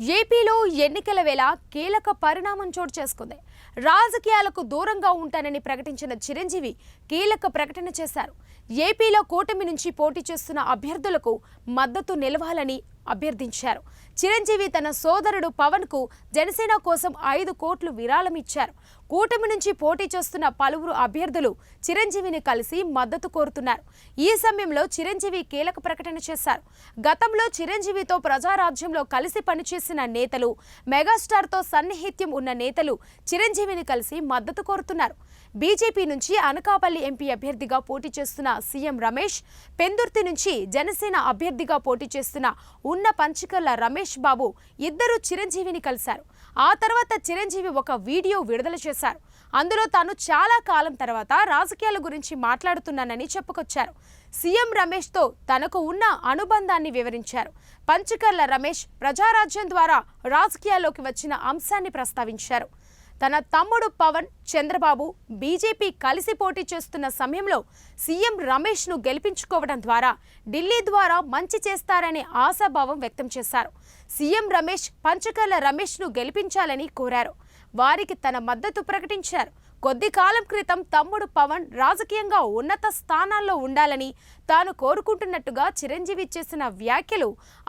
ఏపీలో ఎన్నికల వేళ కీలక పరిణామం చోటు చేసుకుంది. రాజకీయాలకు దూరంగా ఉంటానని ప్రకటించిన చిరంజీవి కీలక ప్రకటన చేశారు. ఏపీలో కూటమి నుంచి పోటీ చేస్తున్న అభ్యర్థులకు మద్దతు నిలవాలని అభ్యర్థించారు. చిరంజీవి తన సోదరుడు పవన్కు జనసేన కోసం ఐదు కోట్లు విరాళం ఇచ్చారు కూటమి నుంచి పోటీ చేస్తున్న పలువురు అభ్యర్థులు చిరంజీవిని కలిసి మద్దతు కోరుతున్నారు. ఈ సమయంలో చిరంజీవి కీలక ప్రకటన చేశారు. గతంలో చిరంజీవితో ప్రజారాజ్యంలో కలిసి పనిచేసిన నేతలు మెగాస్టార్తో సన్నిహిత్యం ఉన్న నేతలు చిరంజీవిని కలిసి మద్దతు కోరుతున్నారు. బీజేపీ నుంచి అనకాపల్లి ఎంపీ అభ్యర్థిగా పోటీ చేస్తున్న సీఎం రమేష్ పెందుర్తి నుంచి జనసేన అభ్యర్థిగా పోటీ చేస్తున్న ఉన్న పంచికల్ల రమేష్ బాబు ఇద్దరు చిరంజీవిని కలిశారు. ఆ తర్వాత చిరంజీవి ఒక వీడియో విడుదల చేశారు. అందులో తాను చాలా కాలం తర్వాత రాజకీయాల గురించి మాట్లాడుతున్నానని చెప్పుకొచ్చారు. సీఎం రమేష్తో తనకు ఉన్న అనుబంధాన్ని వివరించారు. పంచకర్ల రమేష్ ప్రజారాజ్యం ద్వారా రాజకీయాల్లోకి వచ్చిన అంశాన్ని ప్రస్తావించారు. తన తమ్ముడు పవన్ చంద్రబాబు బీజేపీ కలిసి పోటీ చేస్తున్న సమయంలో సీఎం రమేష్ను గెలిపించుకోవడం ద్వారా ఢిల్లీ ద్వారా మంచి చేస్తారనే ఆశాభావం వ్యక్తం చేశారు. సీఎం రమేష్ పంచకర్ల రమేష్ను గెలిపించాలని కోరారు. వారికి తన మద్దతు ప్రకటించారు. కొద్ది కాలం క్రితం తమ్ముడు పవన్ రాజకీయంగా ఉన్నత స్థానాల్లో ఉండాలని తాను కోరుకుంటున్నట్టుగా చిరంజీవి చేసిన వ్యాఖ్యలు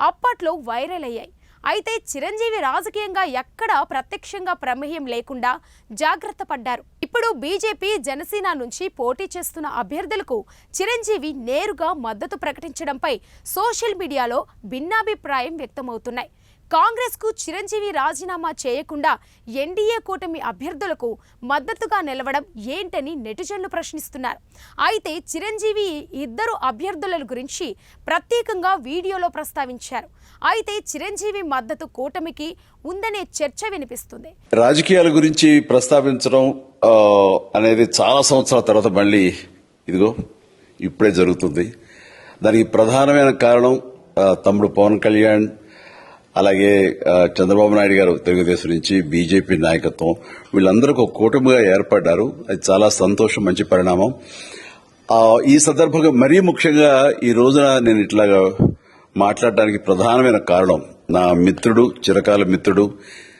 అప్పట్లో వైరల్ అయ్యాయి. అయితే చిరంజీవి రాజకీయంగా ఎక్కడా ప్రత్యక్షంగా ప్రమేయం లేకుండా జాగ్రత్త పడ్డారు. ఇప్పుడు బీజేపీ జనసేన నుంచి పోటీ చేస్తున్న అభ్యర్థులకు చిరంజీవి నేరుగా మద్దతు ప్రకటించడంపై సోషల్ మీడియాలో భిన్నాభిప్రాయం వ్యక్తమవుతున్నాయి. కాంగ్రెస్కు చిరంజీవి రాజీనామా చేయకుండా ఎన్డీఏ కూటమి అభ్యర్థులకు మద్దతుగా నిలవడం ఏంటని నెటిజన్లు ప్రశ్నిస్తున్నారు. అయితే చిరంజీవి ఇద్దరు అభ్యర్థుల గురించి ప్రత్యేకంగా వీడియోలో ప్రస్తావించారు. అయితే చిరంజీవి మద్దతు కూటమికి ఉందనే చర్చ వినిపిస్తుంది. రాజకీయాల గురించి ప్రస్తావించడం అనేది చాలా సంవత్సరాల తర్వాత మళ్ళీ ఇదిగో ఇప్పుడే జరుగుతుంది. దానికి ప్రధానమైన కారణం తమ్ముడు పవన్ కళ్యాణ్ అలాగే చంద్రబాబు నాయుడు గారు తెలుగుదేశం నుంచి బీజేపీ నాయకత్వం వీళ్ళందరూ ఒక కూటమిగా ఏర్పడ్డారు. అది చాలా సంతోషం మంచి పరిణామం. ఈ సందర్భంగా మరీ ముఖ్యంగా ఈ రోజున నేను ఇట్లాగా మాట్లాడడానికి ప్రధానమైన కారణం నా మిత్రుడు చిరకాల మిత్రుడు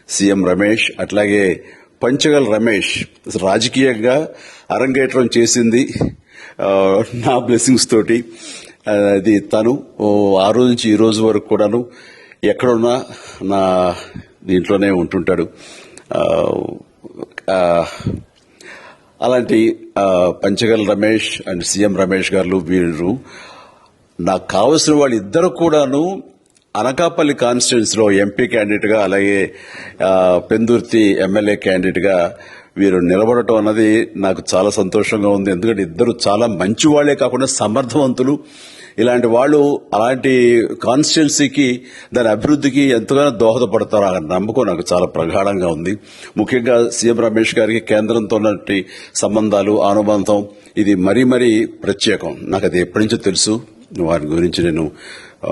సీఎం రమేష్ అట్లాగే పంచగల్ రమేష్. రాజకీయంగా అరంగేట్రం చేసింది నా బ్లెస్సింగ్స్ తోటి. అది తను. ఆ రోజు నుంచి ఈ రోజు వరకు కూడాను ఎక్కడున్నా నా దీంట్లోనే ఉంటుంటాడు. అలాంటి పంచగల్ రమేష్ అండ్ సీఎం రమేష్ గారు వీరు నాకు కావలసిన వాళ్ళు ఇద్దరు కూడాను అనకాపల్లి కాన్స్టిట్యున్సీలో ఎంపీ క్యాండిడేట్గా అలాగే పెందుర్తి ఎమ్మెల్యే క్యాండిడేట్గా వీరు నిలబడటం అన్నది నాకు చాలా సంతోషంగా ఉంది. ఎందుకంటే ఇద్దరు చాలా మంచి వాళ్ళే కాకుండా సమర్థవంతులు. ఇలాంటి వాళ్ళు అలాంటి కాన్స్టిట్యున్సీకి దాని అభివృద్ధికి ఎంతగానో దోహదపడతారు అనే నమ్మకం నాకు చాలా ప్రగాఢంగా ఉంది. ముఖ్యంగా సీఎం రమేష్ గారికి కేంద్రంతో ఉన్నటువంటి సంబంధాలు అనుబంధం ఇది మరీ మరీ ప్రత్యేకం. నాకు అది ఎప్పటి నుంచో తెలుసు. వారి గురించి నేను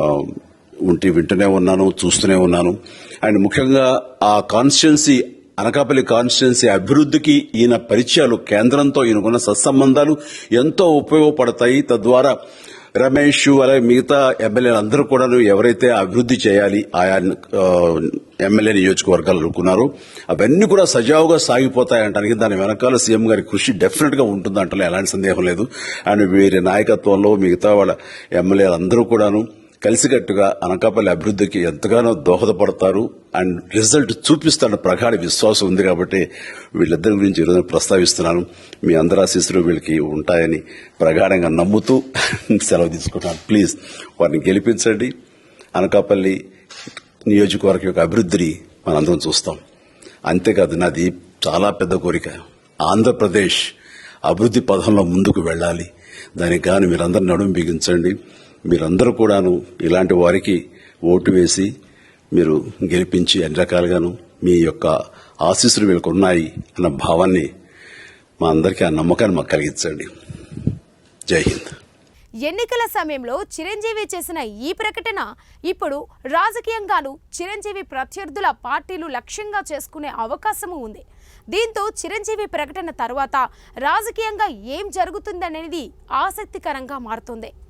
ఉంటే ఉంటి వింటూనే ఉన్నాను చూస్తూనే ఉన్నాను. అండ్ ముఖ్యంగా ఆ కాన్స్టిట్యున్సీ అనకాపల్లి కాన్స్టిట్యున్సీ అభివృద్ధికి ఈయన పరిచయాలు కేంద్రంతో ఈయనకున్న సత్సంబంధాలు ఎంతో ఉపయోగపడతాయి. తద్వారా రమేష్ అలాగే మిగతా ఎమ్మెల్యేలు అందరూ కూడా ఎవరైతే అభివృద్ధి చేయాలి ఆయా ఎమ్మెల్యే నియోజకవర్గాలు అనుకున్నారు అవన్నీ కూడా సజావుగా సాగిపోతాయంటానికి దాని వెనకాల సీఎం గారి కృషి డెఫినెట్గా ఉంటుందంటే ఎలాంటి సందేహం లేదు. అండ్ వీరి నాయకత్వంలో మిగతా వాళ్ళ ఎమ్మెల్యేలు అందరూ కూడాను కలిసికట్టుగా అనకాపల్లి అభివృద్ధికి ఎంతగానో దోహదపడతారు. అండ్ రిజల్ట్ చూపిస్తారన్న ప్రగాఢ విశ్వాసం ఉంది కాబట్టి వీళ్ళిద్దరి గురించి ఈరోజు ప్రస్తావిస్తున్నాను. మీ అందరి ఆశీస్సులు వీళ్ళకి ఉంటాయని ప్రగాఢంగా నమ్ముతూ సెలవు తీసుకుంటున్నాను. ప్లీజ్ వారిని గెలిపించండి. అనకాపల్లి నియోజకవర్గం యొక్క అభివృద్ధిని మనందరం చూస్తాం. అంతేకాదు నాది చాలా పెద్ద కోరిక. ఆంధ్రప్రదేశ్ అభివృద్ధి పథంలో ముందుకు వెళ్ళాలి. దానికి కానీ మీరందరూ నడుము బిగించండి. మీరందరూ కూడాను ఇలాంటి వారికి ఓటు వేసి మీరు గెలిపించి అన్ని రకాలుగాను మీ యొక్క ఆశీస్సులు వీళ్ళకు ఉన్నాయి అన్న భావాన్ని మా అందరికీ ఆ నమ్మకాన్ని మాకు కలిగించండి. జై హింద్. ఎన్నికల సమయంలో చిరంజీవి చేసిన ఈ ప్రకటన ఇప్పుడు రాజకీయంగాను చిరంజీవి ప్రత్యర్థుల పార్టీలు లక్ష్యంగా చేసుకునే అవకాశము ఉంది. దీంతో చిరంజీవి ప్రకటన తర్వాత రాజకీయంగా ఏం జరుగుతుందనేది ఆసక్తికరంగా మారుతుంది.